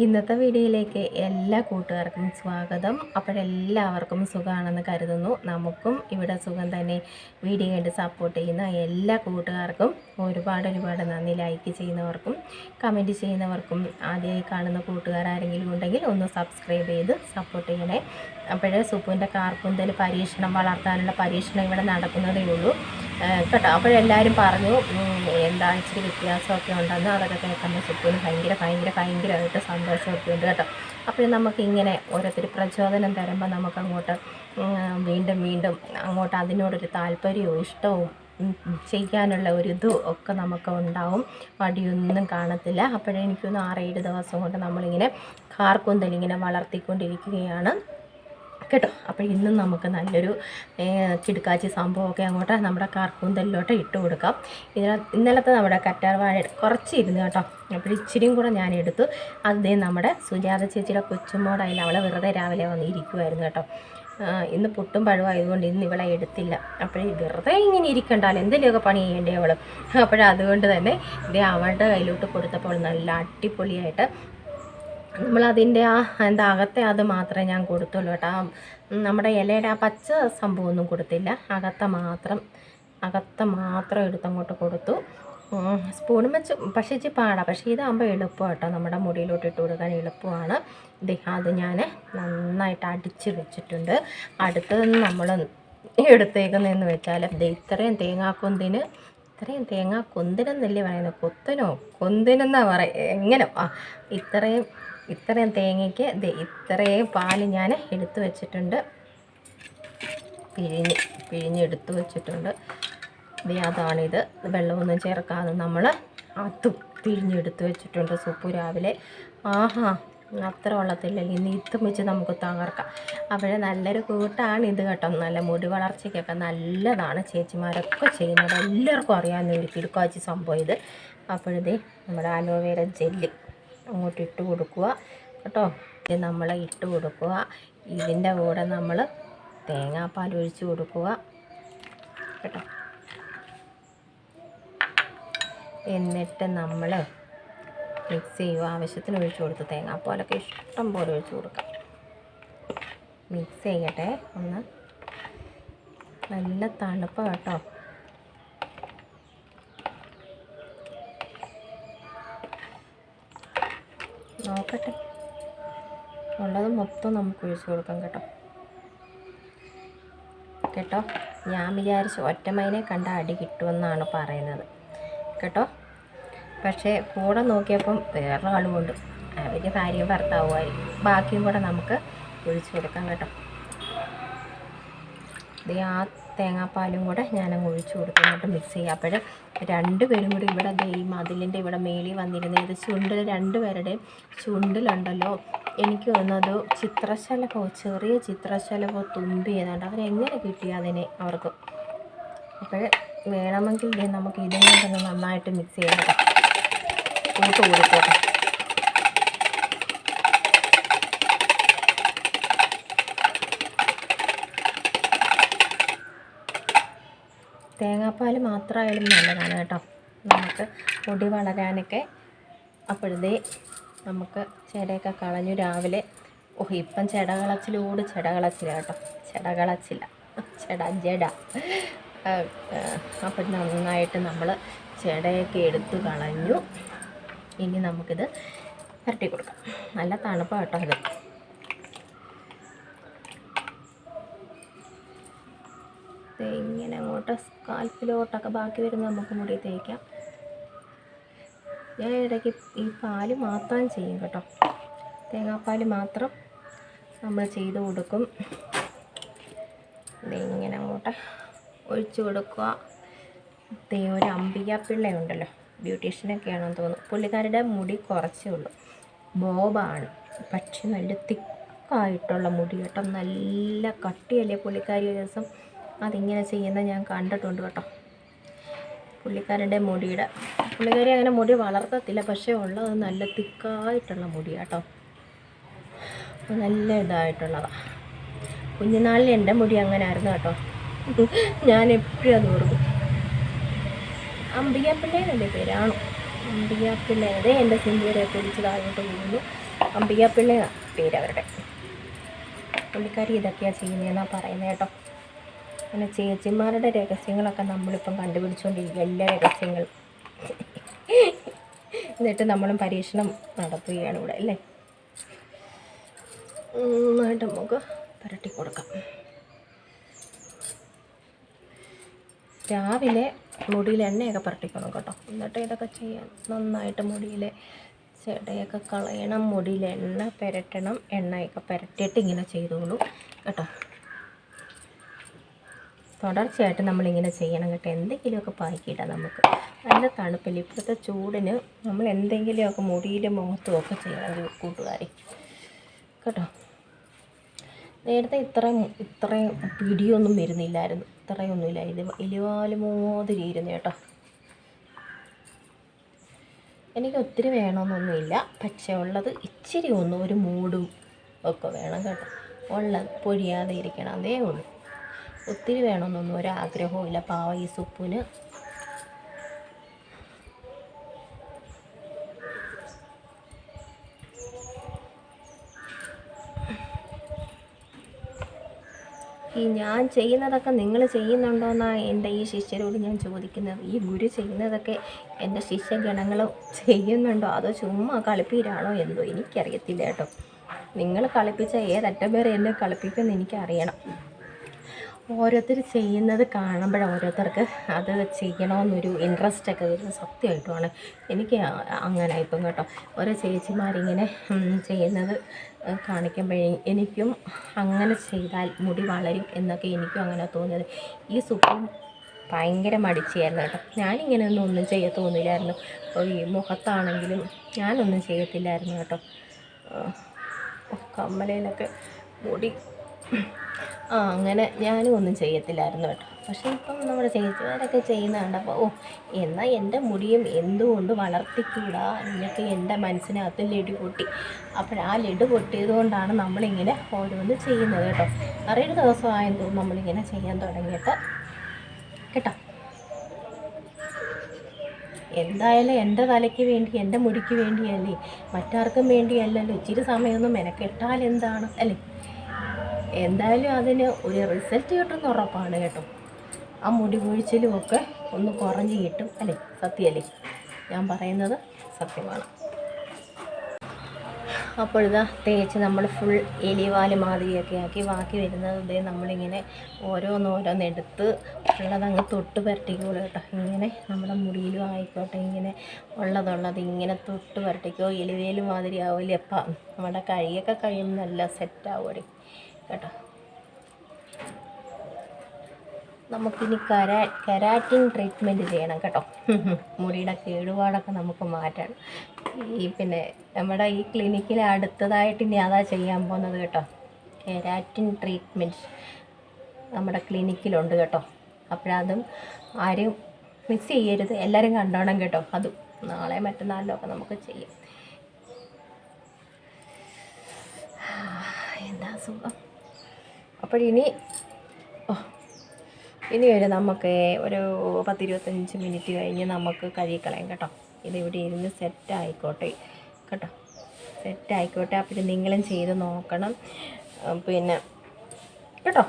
ഇന്നത്തെ വീഡിയോയിലേക്ക് എല്ലാ കൂട്ടുകാർക്കും സ്വാഗതം. അപ്പോഴെല്ലാവർക്കും സുഖമാണെന്ന് കരുതുന്നു. നമുക്കും ഇവിടെ സുഖം തന്നെ. വീഡിയോ കണ്ട് സപ്പോർട്ട് ചെയ്യുന്ന എല്ലാ കൂട്ടുകാർക്കും ഒരുപാട് ഒരുപാട് നന്ദി. ലൈക്ക് ചെയ്യുന്നവർക്കും കമന്റ് ചെയ്യുന്നവർക്കും ആദ്യമായി കാണുന്ന കൂട്ടുകാർ ആരെങ്കിലും ഉണ്ടെങ്കിൽ ഒന്ന് സബ്സ്ക്രൈബ് ചെയ്ത് സപ്പോർട്ട് ചെയ്യണേ. അപ്പോഴേ സുപ്പുവിന്റെ കാർക്കുന്തൽ പരീക്ഷണം വളർത്താനുള്ള പരീക്ഷണം ഇവിടെ നടക്കുന്നതേ ഉള്ളൂ. കേട്ടോ. അപ്പോഴെല്ലാവരും പറഞ്ഞു എന്താ ഇച്ചിരി വ്യത്യാസമൊക്കെ ഉണ്ടെന്ന് അതൊക്കെ കേൾക്കുമ്പോൾ സുപ്പിന് ഭയങ്കര ഭയങ്കര ഭയങ്കരമായിട്ട് സന്തോഷമൊക്കെ ഉണ്ട് കേട്ടോ. അപ്പോൾ നമുക്കിങ്ങനെ ഓരോരുത്തർ പ്രചോദനം തരുമ്പോൾ നമുക്കങ്ങോട്ട് വീണ്ടും വീണ്ടും അങ്ങോട്ട് അതിനോടൊരു താല്പര്യവും ഇഷ്ടവും ചെയ്യാനുള്ള ഒരു ഇതും ഒക്കെ നമുക്ക് ഉണ്ടാവും. മടിയൊന്നും കാണത്തില്ല. അപ്പോഴെനിക്കൊന്ന് ആറേഴ് ദിവസം കൊണ്ട് നമ്മളിങ്ങനെ കാർക്കുന്തൽ ഇങ്ങനെ വളർത്തിക്കൊണ്ടിരിക്കുകയാണ്. കേട്ടോ. അപ്പോൾ ഇന്നും നമുക്ക് നല്ലൊരു കിടുക്കാച്ചി സംഭവമൊക്കെ അങ്ങോട്ട് നമ്മുടെ കാർക്കൂന്തലിലോട്ട് ഇട്ട് കൊടുക്കാം. ഇതിന ഇന്നലത്തെ നമ്മുടെ കറ്റാർവാഴ കുറച്ച് ഇരുന്ന് കേട്ടോ. അപ്പോൾ ഇച്ചിരിയും കൂടെ ഞാൻ എടുത്തു. അതേ നമ്മുടെ സുജാത ചേച്ചിയുടെ കൊച്ചുമോടായാലും അവളെ വെറുതെ രാവിലെ വന്ന് ഇരിക്കുമായിരുന്നു കേട്ടോ. ഇന്ന് പുട്ടും പഴവും ആയതുകൊണ്ട് ഇന്ന് ഇവളെ എടുത്തില്ല. അപ്പോഴേ വെറുതെ ഇങ്ങനെ ഇരിക്കണ്ടല്ലോ എന്തെങ്കിലുമൊക്കെ പണി ചെയ്യേണ്ടേ അവൾ അപ്പോഴതുകൊണ്ട് തന്നെ ഇതേ അവളുടെ കയ്യിലോട്ട് കൊടുത്തപ്പോൾ നല്ല അടിപൊളിയായിട്ട് നമ്മളതിന്റെ ആ എന്താ അകത്തെ അത് മാത്രമേ ഞാൻ കൊടുത്തുള്ളൂ കേട്ടോ. നമ്മുടെ ഇലയുടെ ആ പച്ച സംഭവമൊന്നും കൊടുത്തില്ല. അകത്തെ മാത്രം അകത്തെ മാത്രം എടുത്തങ്ങോട്ട് കൊടുത്തു. സ്പൂണും വെച്ച് പക്ഷേ പാടാം. പക്ഷേ ഇതാകുമ്പോൾ എളുപ്പം കേട്ടോ. നമ്മുടെ മുടിയിലോട്ട് ഇട്ട് കൊടുക്കാൻ എളുപ്പമാണ്. ഇത് അത് ഞാൻ നന്നായിട്ട് അടിച്ച് വെച്ചിട്ടുണ്ട്. അടുത്തത് നമ്മൾ എടുത്തേക്കുന്നതെന്ന് വെച്ചാൽ ഇത്രയും തേങ്ങാക്കൊന്തിന് ഇത്രയും തേങ്ങ കൊന്തിനെന്നല്ലേ പറയുന്നത്? കൊത്തനോ? കൊന്തിനെന്നാ പറയുക എങ്ങനെ? ആ ഇത്രയും ഇത്രയും തേങ്ങയ്ക്ക് ഇത്രയും പാൽ ഞാൻ എടുത്തു വെച്ചിട്ടുണ്ട്. പിഴിഞ്ഞ് പിഴിഞ്ഞെടുത്ത് വെച്ചിട്ടുണ്ട്. അതാണിത്. വെള്ളമൊന്നും ചേർക്കാതെ നമ്മൾ അതും പിഴിഞ്ഞെടുത്ത് വെച്ചിട്ടുണ്ട് സൂപ്പ് രാവിലെ. ആഹാ അത്ര വെള്ളത്തില്ലല്ലോ ഇനി ഇത്തും വെച്ച് നമുക്ക് തകർക്കാം. അപ്പോൾ നല്ലൊരു കൂട്ടാണ് ഇത് കേട്ടോ. നല്ല മുടി വളർച്ചയ്ക്കൊക്കെ നല്ലതാണ് ചേച്ചിമാരൊക്കെ ചെയ്യുന്നത്. എല്ലാവർക്കും അറിയാവുന്ന ഒരു കിടുക്കാച്ചി സംഭവം ഇത്. അപ്പോഴിതേ നമ്മുടെ അലോവേര ജെല്ല്. അങ്ങോട്ട് ഇട്ട് കൊടുക്കുക. കേട്ടോ? ഇത് നമ്മൾ ഇട്ട് കൊടുക്കുക. ഇതിന്റെ കൂടെ നമ്മൾ തേങ്ങാപ്പാൽ ഒഴിച്ച് കൊടുക്കുക. കേട്ടോ? എന്നിട്ട് നമ്മൾ മിക്സ് ചെയ്യുക. ആവശ്യത്തിന് ഒഴിച്ച് കൊടുത്ത് തേങ്ങാപ്പാലൊക്കെ ഇഷ്ടം പോലെ ഒഴിച്ച് കൊടുക്കാം മിക്സ് ചെയ്യട്ടെ. ഒന്ന് നല്ല തണുപ്പ് കേട്ടോ. നോക്കട്ടെ. ഉള്ളത് മൊത്തം നമുക്ക് ഒഴിച്ച് കൊടുക്കാം കേട്ടോ. കേട്ടോ? ഞാൻ വിചാരിച്ചു ഒറ്റമൈനെ കണ്ട അടി കിട്ടുമെന്നാണ് പറയുന്നത്. കേട്ടോ? പക്ഷേ കൂടെ നോക്കിയപ്പം വേറെ ആളുമുണ്ട്. അവർ ഭാര്യയും ഭർത്താവുമായിരിക്കും. ബാക്കിയും കൂടെ നമുക്ക് ഒഴിച്ചു കൊടുക്കാം കേട്ടോ. ഇത് ആ തേങ്ങാപ്പാലും കൂടെ ഞാനങ്ങ് ഒഴിച്ചു കൊടുക്കാനായിട്ട് മിക്സ് ചെയ്യാം. അപ്പോൾ രണ്ടുപേരും കൂടി ഇവിടെ ഈ മതിലിന്റെ ഇവിടെ മേളിൽ വന്നിരുന്നത് ഇത് ചുണ്ടിൽ രണ്ടുപേരുടെ ചുണ്ടിലുണ്ടല്ലോ. എനിക്ക് തോന്നുന്നത് ചിത്രശലഭോ ചെറിയ ചിത്രശലഭോ തുമ്പി ഏതാണ്ട് അവരെങ്ങനെ കിട്ടി അതിനെ അവർക്ക്? അപ്പോൾ വേണമെങ്കിൽ നമുക്ക് ഇതിനെ തന്നെ നന്നായിട്ട് മിക്സ് ചെയ്യാം. കേട്ടോ കൂട്ട് തേങ്ങാപ്പാൽ മാത്രമായാലും നല്ലതാണ് കേട്ടോ. നമുക്ക് പൊടി വളരാനൊക്കെ അപ്പോഴതേ നമുക്ക് ചെടയൊക്കെ കളഞ്ഞു രാവിലെ. ഓഹ് ഇപ്പം ചെടകളച്ചിലോട് ചെടകളച്ചില്ല കേട്ടോ. ചെടകളച്ചില്ല ചെട ജട. അപ്പം നന്നായിട്ട് നമ്മൾ ചെടയൊക്കെ എടുത്ത് കളഞ്ഞു. ഇനി നമുക്കിത് പുരട്ടി കൊടുക്കാം. നല്ല തണുപ്പ് കേട്ടോ ഇത് ദേ ഇങ്ങനെ അങ്ങോട്ട് സ്കാൽപ്പിലോട്ടൊക്കെ ബാക്കി വരുന്ന നമുക്ക് മുടി തേക്കാം. ഞാൻ ഇടയ്ക്ക് ഈ പാൽ മാത്രം ചെയ്യും കേട്ടോ. തേങ്ങാപ്പാൽ മാത്രം നമ്മൾ ചെയ്ത് കൊടുക്കും. ഇതിങ്ങനെ അങ്ങോട്ട് ഒഴിച്ചു കൊടുക്കുക. ദേ ഒരു അംബിക പിള്ളയുണ്ടല്ലോ ബ്യൂട്ടീഷ്യനൊക്കെയാണെന്ന് തോന്നുന്നു. പുള്ളിക്കാരുടെ മുടി കുറച്ചേ ഉള്ളൂ. ബോബാണ്. പക്ഷെ നല്ല തിക്കായിട്ടുള്ള മുടി കേട്ടോ. നല്ല കട്ടിയല്ലേ പുള്ളിക്കാരി ഒരു ദിവസം അതിങ്ങനെ ചെയ്യുന്നത് ഞാൻ കണ്ടിട്ടുണ്ട് കേട്ടോ. പുള്ളിക്കാരന്റെ മുടിയുടെ പുള്ളിക്കാരി അങ്ങനെ മുടി വളർത്തത്തില്ല പക്ഷേ ഉള്ളത് നല്ല തിക്കായിട്ടുള്ള മുടി കേട്ടോ. നല്ല ഇതായിട്ടുള്ളതാണ് കുഞ്ഞുനാളിൽ എന്റെ മുടി അങ്ങനെ ആയിരുന്നു കേട്ടോ. ഞാൻ എപ്പോഴും അത് ഓർക്കും. അംബികാപ്പിള്ളേനല്ലേ പേരാണോ അമ്പിക പിള്ളേനെ എന്റെ സിന്ധുവരെ കുടിച്ച് താഴോട്ട് പോകുന്നു അമ്പിയാപ്പിള്ളി പേര് അവരുടെ. പുള്ളിക്കാരി ഇതൊക്കെയാണ് ചെയ്യുന്നതെന്നാണ് പറയുന്നത് കേട്ടോ. അങ്ങനെ ചേച്ചിമാരുടെ രഹസ്യങ്ങളൊക്കെ നമ്മളിപ്പം കണ്ടുപിടിച്ചുകൊണ്ടിരിക്കുക എല്ലാ രഹസ്യങ്ങളും. എന്നിട്ട് നമ്മളും പരീക്ഷണം നടത്തുകയാണ് ഇവിടെ അല്ലേ? നന്നായിട്ട് നമുക്ക് പുരട്ടി കൊടുക്കാം. രാവിലെ മുടിയിൽ എണ്ണയൊക്കെ പുരട്ടിക്കണം കേട്ടോ. എന്നിട്ട് ഇതൊക്കെ ചെയ്യാൻ നന്നായിട്ട് മുടിയിലെ ചെടയൊക്കെ കളയണം മുടിയിൽ എണ്ണ പുരട്ടണം എണ്ണയൊക്കെ പുരട്ടിയിട്ട് ഇങ്ങനെ ചെയ്തോളൂ കേട്ടോ. തുടർച്ചയായിട്ട് നമ്മളിങ്ങനെ ചെയ്യണം കേട്ടോ. എന്തെങ്കിലുമൊക്കെ പാക്കിയിട്ടാൽ നമുക്ക്. നല്ല തണുപ്പില്ല? ഇപ്പോഴത്തെ ചൂടിന് നമ്മൾ എന്തെങ്കിലുമൊക്കെ മുടിയിലും മുഖത്തും ഒക്കെ ചെയ്യണം കൂട്ടുകാരെ. കേട്ടോ? നേരത്തെ ഇത്രയും ഇത്രയും പിടിയൊന്നും വരുന്നില്ലായിരുന്നു. ഇത്രയൊന്നുമില്ല ഇത് എലിവാൽ മോതിരി ഇരുന്നു കേട്ടോ. എനിക്ക് ഒത്തിരി വേണമെന്നൊന്നുമില്ല പക്ഷേ ഉള്ളത് ഇച്ചിരി ഒന്ന് ഒരു മൂടും ഒക്കെ വേണം കേട്ടോ. ഉള്ളത് പൊഴിയാതെ ഇരിക്കണം. അതേ ഉള്ളൂ. ഒത്തിരി വേണമെന്നൊന്നും ഒരാഗ്രഹവുമില്ല. പാവ ഈ സുപ്പിന്. ഈ ഞാൻ ചെയ്യുന്നതൊക്കെ നിങ്ങൾ ചെയ്യുന്നുണ്ടോയെന്നാണ് എന്റെ ഈ ശിഷ്യരോട് ഞാൻ ചോദിക്കുന്നത്. ഈ ഗുരു ചെയ്യുന്നതൊക്കെ എന്റെ ശിഷ്യഗണങ്ങൾ ചെയ്യുന്നുണ്ടോ? അതോ ചുമ്മാ കളിപ്പീരാണോ എന്തോ? എനിക്കറിയത്തില്ല കേട്ടോ. നിങ്ങൾ കളിപ്പിച്ച ഏതറ്റം പേരെ എന്നെ കളിപ്പിക്കുമെന്ന് എനിക്കറിയണം. ഓരോരുത്തർ ചെയ്യുന്നത് കാണുമ്പോൾ ഓരോരുത്തർക്ക് അത് ചെയ്യണമെന്നൊരു ഇൻട്രസ്റ്റ് ഒക്കെ വരുന്നത് സത്യമായിട്ടുമാണ്. എനിക്ക് അങ്ങനെ ഇപ്പം കേട്ടോ. ഓരോ ചേച്ചിമാരിങ്ങനെ ചെയ്യുന്നത് കാണിക്കുമ്പോഴേ എനിക്കും അങ്ങനെ ചെയ്താൽ മുടി വളരും എന്നൊക്കെ എനിക്കും അങ്ങനെ തോന്നിയത്. ഈ സുഖം ഭയങ്കര മടിച്ചായിരുന്നു കേട്ടോ. ഞാനിങ്ങനെയൊന്നും ഒന്നും ചെയ്യത്തൊന്നുമില്ലായിരുന്നു അപ്പോൾ ഈ മുഖത്താണെങ്കിലും ഞാനൊന്നും ചെയ്യത്തില്ലായിരുന്നു കേട്ടോ. കമ്മലയിലൊക്കെ മുടി ആ അങ്ങനെ ഞാനും ഒന്നും ചെയ്യത്തില്ലായിരുന്നു കേട്ടോ. പക്ഷേ ഇപ്പം നമ്മുടെ ചേച്ചിമാരൊക്കെ ചെയ്യുന്ന അപ്പോൾ ഓ എന്നാൽ എന്റെ മുടിയും എന്തുകൊണ്ട് വളർത്തിക്കൂടാ? എന്നൊക്കെ എന്റെ മനസ്സിനകത്ത് ലഡു പൊട്ടി. അപ്പോൾ ആ ലഡു പൊട്ടിയത് കൊണ്ടാണ് നമ്മളിങ്ങനെ ഓരോന്ന് ചെയ്യുന്നത് കേട്ടോ. അറിയൊരു ദിവസമായെന്ന് നമ്മളിങ്ങനെ ചെയ്യാൻ തുടങ്ങിയിട്ട്. കേട്ടോ? എന്തായാലും എന്റെ തലയ്ക്ക് വേണ്ടി എന്റെ മുടിക്ക് വേണ്ടിയല്ലേ? മറ്റാർക്കും വേണ്ടിയല്ലല്ലോ. ഇച്ചിരി സമയമൊന്നും മെനക്കെട്ടാൽ എന്താണ്? അല്ലേ? എന്തായാലും അതിന് ഒരു റിസൾട്ട് കിട്ടുന്ന ഉറപ്പാണ് കേട്ടോ. ആ മുടി കുഴിച്ചിലും ഒക്കെ ഒന്ന് കുറഞ്ഞ് കിട്ടും അല്ലേ? സത്യമല്ലേ ഞാൻ പറയുന്നത് സത്യമാണ്. അപ്പോഴിതാ തേച്ച് നമ്മൾ ഫുൾ എലിവാൽ മാതിരിയൊക്കെ ആക്കി ബാക്കി വരുന്നത് ഇതേ നമ്മളിങ്ങനെ ഓരോന്നോരോന്ന് എടുത്ത് ഉള്ളതങ്ങ് തൊട്ട് പുരട്ടിക്കോളൂ കേട്ടോ. ഇങ്ങനെ നമ്മുടെ മുടിയിലും ആയിക്കോട്ടെ ഇങ്ങനെ ഉള്ളതുള്ളത് ഇങ്ങനെ തൊട്ട് പരട്ടിക്കോ. എലിവേൽ മാതിരി ആവില്ലേ അപ്പം നമ്മുടെ കഴിയൊക്കെ കഴിയുമ്പോൾ നല്ല സെറ്റ് ആവുമടി. കേട്ടോ. നമുക്കിനി കരാ കെരാറ്റിൻ ട്രീറ്റ്മെന്റ് ചെയ്യണം കേട്ടോ. മുടിയുടെ കേടുപാടൊക്കെ നമുക്ക് മാറ്റണം ഈ പിന്നെ നമ്മുടെ ഈ ക്ലിനിക്കിൽ അടുത്തതായിട്ട് ഇനി അതാ ചെയ്യാൻ പോകുന്നത് കേട്ടോ. കെരാറ്റിൻ ട്രീറ്റ്മെന്റ് നമ്മുടെ ക്ലിനിക്കിലുണ്ട് കേട്ടോ. അപ്പോഴതും ആരും മിസ് ചെയ്യരുത്. എല്ലാവരും കണ്ടോണം കേട്ടോ. അതും നാളെ മറ്റന്നാളിലൊക്കെ നമുക്ക് ചെയ്യാം. എന്താ സുഖം? അപ്പോഴിനി ഇനി ഒരു നമുക്ക് ഒരു പത്തിരുപത്തഞ്ച് മിനിറ്റ് കഴിഞ്ഞ് നമുക്ക് കഴുകിക്കളയാം കേട്ടോ. ഇത് ഇരുന്ന് സെറ്റ് ആയിക്കോട്ടെ കേട്ടോ. സെറ്റ് ആയിക്കോട്ടെ. അപ്പോൾ നിങ്ങളും ചെയ്ത് നോക്കണം. പിന്നെ കേട്ടോ.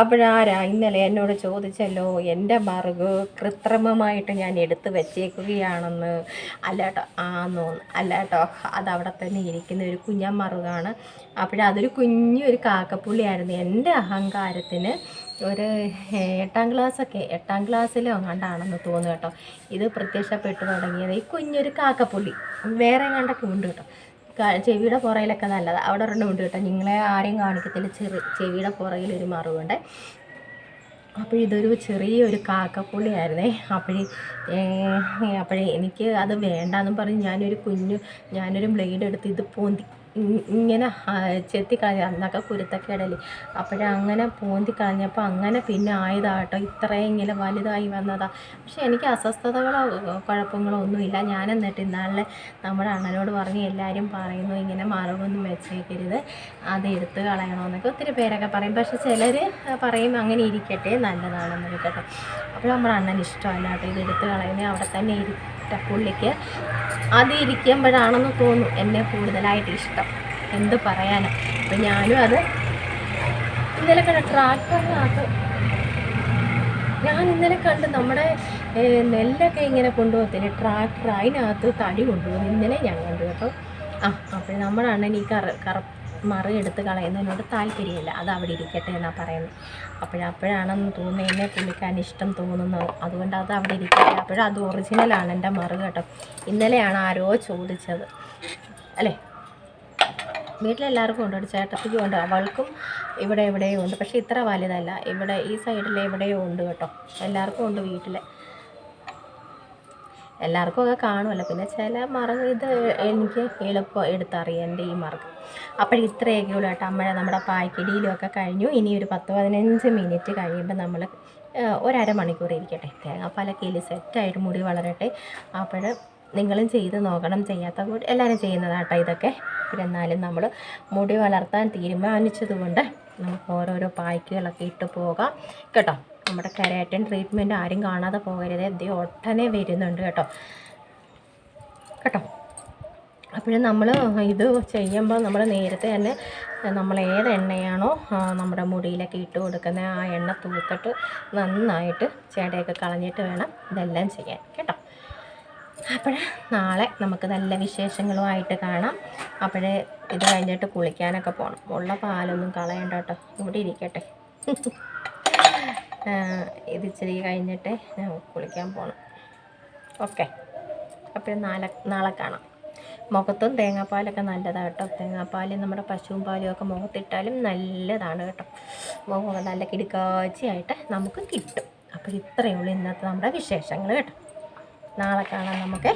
അപ്പോഴാരാ ഇന്നലെ എന്നോട് ചോദിച്ചല്ലോ എന്റെ മറുക് കൃത്രിമമായിട്ട് ഞാൻ എടുത്തു വെച്ചേക്കുകയാണെന്ന്. അല്ലാട്ടോ ആന്നോ അല്ലാട്ടോ അതവിടെ തന്നെ ഇരിക്കുന്ന ഒരു കുഞ്ഞൻ മറുകാണ്. അപ്പോഴതൊരു കുഞ്ഞൊരു കാക്കപ്പുള്ളിയായിരുന്നു. എന്റെ അഹങ്കാരത്തിന് ഒരു എട്ടാം ക്ലാസ്സൊക്കെ എട്ടാം ക്ലാസ്സിലോ അങ്ങാണ്ടാണെന്ന് തോന്നുന്നു കേട്ടോ. ഇത് പ്രത്യക്ഷപ്പെട്ടു തുടങ്ങിയത് ഈ കുഞ്ഞൊരു കാക്കപ്പുള്ളി. വേറെ കണ്ടൊക്കെ ഉണ്ട് കേട്ടോ. ചെവിയുടെ പുറയിലൊക്കെ നല്ലതാണ് അവിടെ ഒരെണ്ണം ഉണ്ട് കേട്ടോ. നിങ്ങളെ ആരെയും കാണിക്കത്തില്ല. ചെറു ചെവിയുടെ പുറകിൽ ഒരു മറുകുണ്ട് അപ്പോൾ ഇതൊരു ചെറിയൊരു കാക്കപ്പുള്ളിയായിരുന്നേ. അപ്പോഴേ അപ്പോഴേ എനിക്ക് അത് വേണ്ടാന്നും പറഞ്ഞ് ഞാനൊരു കുഞ്ഞു ഞാനൊരു ബ്ലേഡ് എടുത്ത് ഇത് പോന്തി ഇങ്ങനെ ചെത്തി കളഞ്ഞ അന്നൊക്കെ കുരുത്തക്കേടല്ലേ അപ്പോഴങ്ങനെ പൂന്തി കളഞ്ഞപ്പോൾ അങ്ങനെ പിന്നെ ആയതാട്ടോ. ഇത്രയും ഇങ്ങനെ വലുതായി വന്നതാ. പക്ഷേ എനിക്ക് അസ്വസ്ഥതകളോ കുഴപ്പങ്ങളോ ഒന്നുമില്ല. ഞാൻ എന്നിട്ട് ഇന്നാളിൽ നമ്മുടെ അണ്ണനോട് പറഞ്ഞ് എല്ലാവരും പറയുന്നു ഇങ്ങനെ മറവൊന്നും വെച്ചേക്കരുത്. അത് എടുത്ത് കളയണമെന്നൊക്കെ ഒത്തിരി പേരൊക്കെ പറയും. പക്ഷെ ചിലർ പറയും അങ്ങനെ ഇരിക്കട്ടെ നല്ലതാണെന്ന് കേട്ടോ. അപ്പോൾ നമ്മുടെ അണ്ണൻ ഇഷ്ടമല്ല കേട്ടോ ഇത് എടുത്ത് കളയുന്നത്. അവിടെ തന്നെ ഇരി ഇഷ്ടം അത് ഇരിക്കുമ്പോഴാണെന്ന് തോന്നുന്നു എന്നെ കൂടുതലായിട്ട് ഇഷ്ടം. എന്ത് പറയാനാ? അപ്പം ഞാനും അത് ഇന്നലെ കണ്ട ട്രാക്ടറിനകത്ത് ഞാൻ ഇന്നലെ കണ്ട് നമ്മുടെ നെല്ലൊക്കെ ഇങ്ങനെ കൊണ്ടുപോകത്തില്ലേ? ട്രാക്ടർ അതിനകത്ത് തടി കൊണ്ടുപോകുന്നു ഇന്നലെ ഞാൻ കണ്ടു കേട്ടോ. ആ അപ്പോൾ നമ്മുടെ അണ്ണൻ ഈ കറ കറ മറി എടുത്ത് കളയുന്നതിനോട് താല്പര്യമില്ല. അത് അവിടെ ഇരിക്കട്ടെ എന്നാണ് പറയുന്നത്. അപ്പോഴപ്പോഴാണെന്ന് തോന്നുന്നതിനെ പുള്ളിക്കാൻ ഇഷ്ടം തോന്നുന്നത് അതുകൊണ്ട് അത് അവിടെ ഇരിക്കട്ടെ. അപ്പോഴത് ഒറിജിനലാണ് എന്റെ മറു കേട്ടോ. ഇന്നലെയാണ് ആരോ ചോദിച്ചത്. അല്ലേ? വീട്ടിലെല്ലാവർക്കും ഉണ്ട്. ചേട്ടത്തിക്കും ഉണ്ട്. അവൾക്കും ഇവിടെ എവിടെയോ ഉണ്ട്. പക്ഷേ ഇത്ര വലുതല്ല. ഇവിടെ ഈ സൈഡിൽ എവിടെയോ ഉണ്ട് കേട്ടോ. എല്ലാവർക്കും ഉണ്ട് വീട്ടിൽ എല്ലാവർക്കും ഒക്കെ കാണുമല്ലോ. പിന്നെ ചില മറക് ഇത് എനിക്ക് എളുപ്പം എടുത്തറിയാം എന്റെ ഈ മറക് അപ്പോൾ ഇത്രയൊക്കെ ഉള്ളൂ കേട്ടോ. അമ്മഴ നമ്മുടെ പായ്ക്കടിയിലും ഒക്കെ കഴിഞ്ഞു. ഇനി ഒരു പത്ത് പതിനഞ്ച് മിനിറ്റ് കഴിയുമ്പോൾ നമ്മൾ ഒരമണിക്കൂർ ഇരിക്കട്ടെ. തേങ്ങാപ്പാലൊക്കെ ഇല്ല സെറ്റായിട്ട് മുടി വളരട്ടെ. അപ്പോൾ നിങ്ങളും ചെയ്ത് നോക്കണം. ചെയ്യാത്ത കൂടി എല്ലാവരും ചെയ്യുന്നതാട്ടോ ഇതൊക്കെ. പിന്നെ എന്നാലും നമ്മൾ മുടി വളർത്താൻ തീരുമാനിച്ചതുകൊണ്ട് നമുക്ക് ഓരോരോ പായ്ക്കുകളൊക്കെ ഇട്ട് പോകാം. കേട്ടോ. നമ്മുടെ കരാറ്റൻ ട്രീറ്റ്മെന്റ് ആരും കാണാതെ പോകരുത്. ദേ ഒട്ടനെ വരുന്നുണ്ട് കേട്ടോ. കേട്ടോ? അപ്പോഴും നമ്മൾ ഇത് ചെയ്യുമ്പോൾ നമ്മൾ നേരത്തെ തന്നെ നമ്മൾ ഏത് എണ്ണയാണോ നമ്മുടെ മുടിയിലൊക്കെ ഇട്ട് കൊടുക്കുന്നത് ആ എണ്ണ തൂത്തിട്ട് നന്നായിട്ട് ചേടയൊക്കെ കളഞ്ഞിട്ട് വേണം ഇതെല്ലാം ചെയ്യാൻ. കേട്ടോ? അപ്പോൾ നാളെ നമുക്ക് നല്ല വിശേഷങ്ങളുമായിട്ട് കാണാം. അപ്പോഴേ ഇത് കഴിഞ്ഞിട്ട് കുളിക്കാനൊക്കെ പോകണം ഉള്ള പാലൊന്നും കളയണ്ട കേട്ടോ. ഇവിടെ ഇരിക്കട്ടെ. ഇത് ഇച്ചിരി കഴിഞ്ഞിട്ട് ഞാൻ കുളിക്കാൻ പോകണം ഓക്കെ. അപ്പോൾ നാളെ നാളെ കാണാം. മുഖത്തും തേങ്ങാപ്പാലൊക്കെ നല്ലതാണ് കേട്ടോ. തേങ്ങാപ്പാൽ നമ്മുടെ പശുവും പാലും ഒക്കെ മുഖത്തിട്ടാലും നല്ലതാണ് കേട്ടോ. മുഖം നല്ല കിടുക്കാച്ചയായിട്ട് നമുക്ക് കിട്ടും. അപ്പോൾ ഇത്രയേ ഉള്ളൂ ഇന്നത്തെ നമ്മുടെ വിശേഷങ്ങൾ കേട്ടോ. നാളെ കാണാം നമുക്ക്.